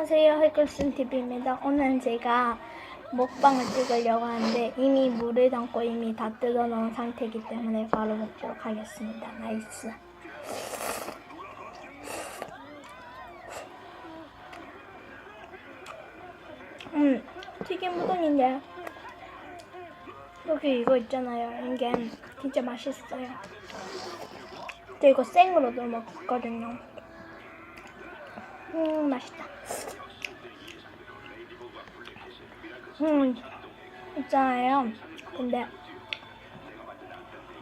안녕하세요. 해글슨 TV입니다. 오늘 제가 먹방을 찍으려고 하는데 이미 물을 담고 이미 다 뜯어 놓은 상태이기 때문에 바로 먹도록 하겠습니다. 나이스. 음, 튀김 우동인데 여기 이거 있잖아요. 이게 진짜 맛있어요. 저 이거 생으로도 먹거든요. 음, 맛있다. 음, 있잖아요. 근데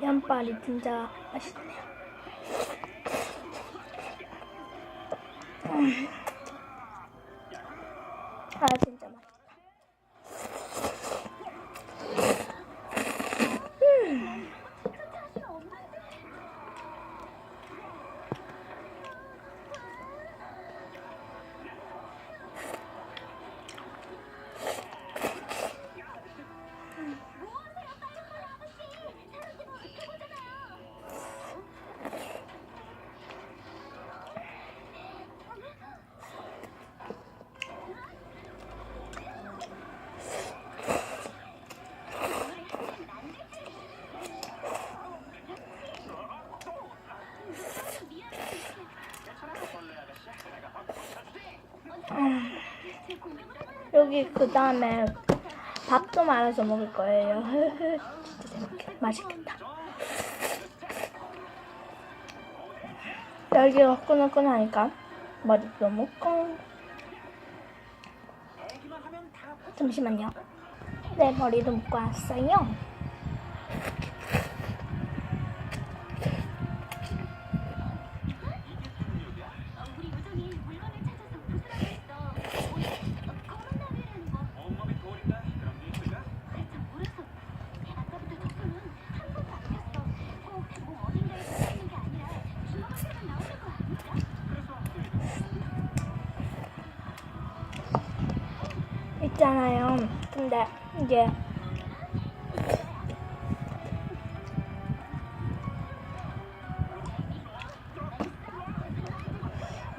면발이 진짜 맛있네요. 음. 여기 그 다음에 밥도 말아서 먹을 거예요. 진짜 재밌겠, 맛있겠다. 여기가 꾸덕꾸덕하니까 머리도 묶고 잠시만요. 네, 머리도 묶고 왔어요. 있잖아요. 근데 이게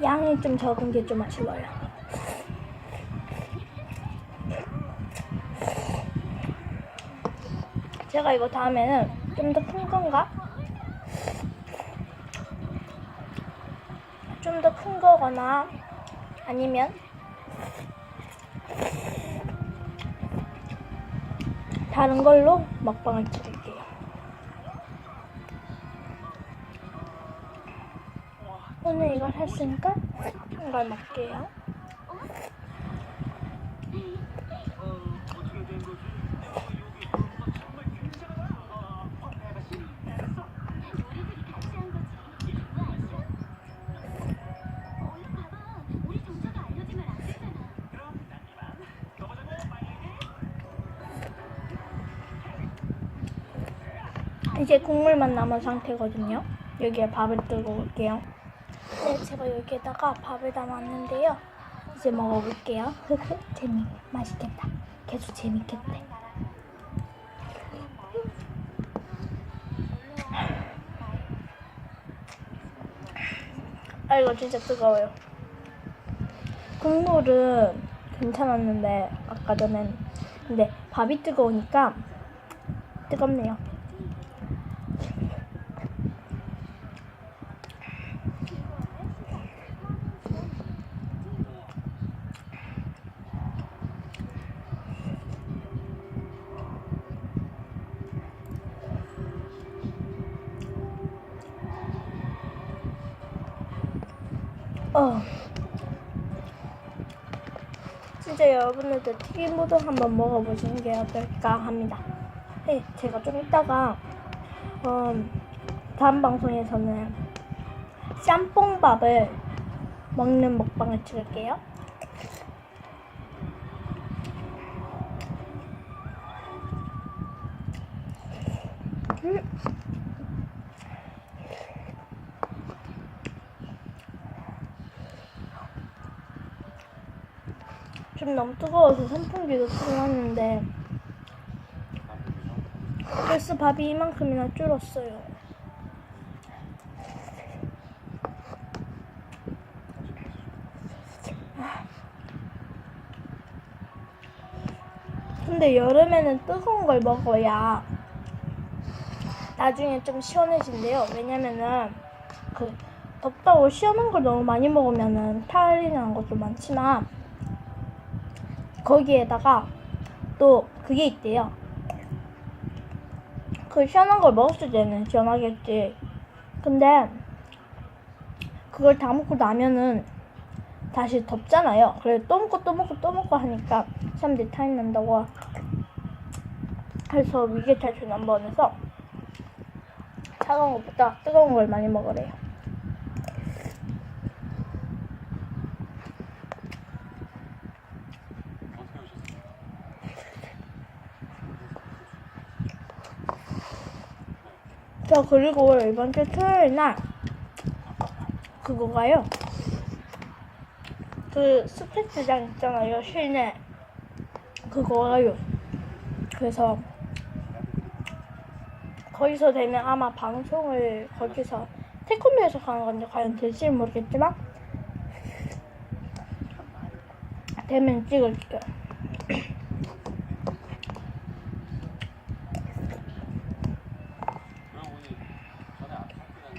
양이 좀 적은 게 좀 아쉬워요. 제가 이거 다음에는 좀 더 큰 건가? 좀 더 큰 거거나 아니면 다른 걸로 먹방을 찍을게요. 오늘 이걸 했으니까 이걸 먹게요. 이제 국물만 남은 상태거든요. 여기에 밥을 뜨고 올게요. 네, 제가 여기에다가 밥을 담았는데요. 이제 먹어볼게요. 재미, 맛있겠다. 계속 재밌겠대. 아, 이거 진짜 뜨거워요. 국물은 괜찮았는데, 아까 전엔. 근데 밥이 뜨거우니까 뜨겁네요. 어. 진짜 여러분들도 튀김우동 한번 먹어보시는 게 어떨까 합니다. 네, 제가 좀 이따가 어, 다음 방송에서는 짬뽕밥을 먹는 먹방을 찍을게요. 음. 좀 너무 뜨거워서 선풍기도 틀고 왔는데 벌써 밥이 이만큼이나 줄었어요. 근데 여름에는 뜨거운 걸 먹어야 나중에 좀 시원해진대요. 왜냐면은 그 덥다고 시원한 걸 너무 많이 먹으면은 탈이 나는 것도 많지만 거기에다가 또 그게 있대요. 그 시원한 걸 먹었을 때는 시원하겠지. 근데 그걸 다 먹고 나면은 다시 덥잖아요. 그래서 또 먹고 또 먹고 또 먹고 하니까 사람들이 탈이 난다고. 그래서 위계탈출 넘버원에서 차가운 것보다 뜨거운 걸 많이 먹으래요. 어떻게 오셨어요? 저 그리고 이번 주 토요일 날 그거가요. 그 스페이스장 있잖아요 실내 그거가요. 그래서 거기서 되면 아마 방송을 거기서 태권도에서 가는 건지 과연 될지는 모르겠지만 되면 찍을게요. 그럼 오늘 전에 안 탔던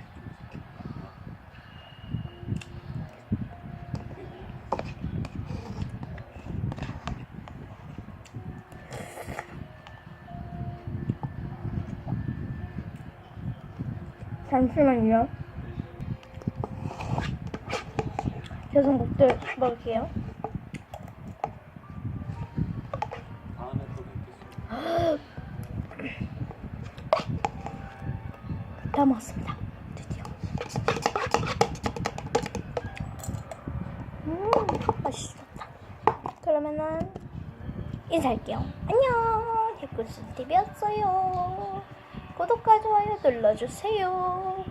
잠시만요. 목들 먹을게요. 다 먹었습니다. 드디어. 음, 맛있었다. 그러면은 인사할게요. 안녕. 해꾸스 TV였어요. 구독과 좋아요 눌러주세요.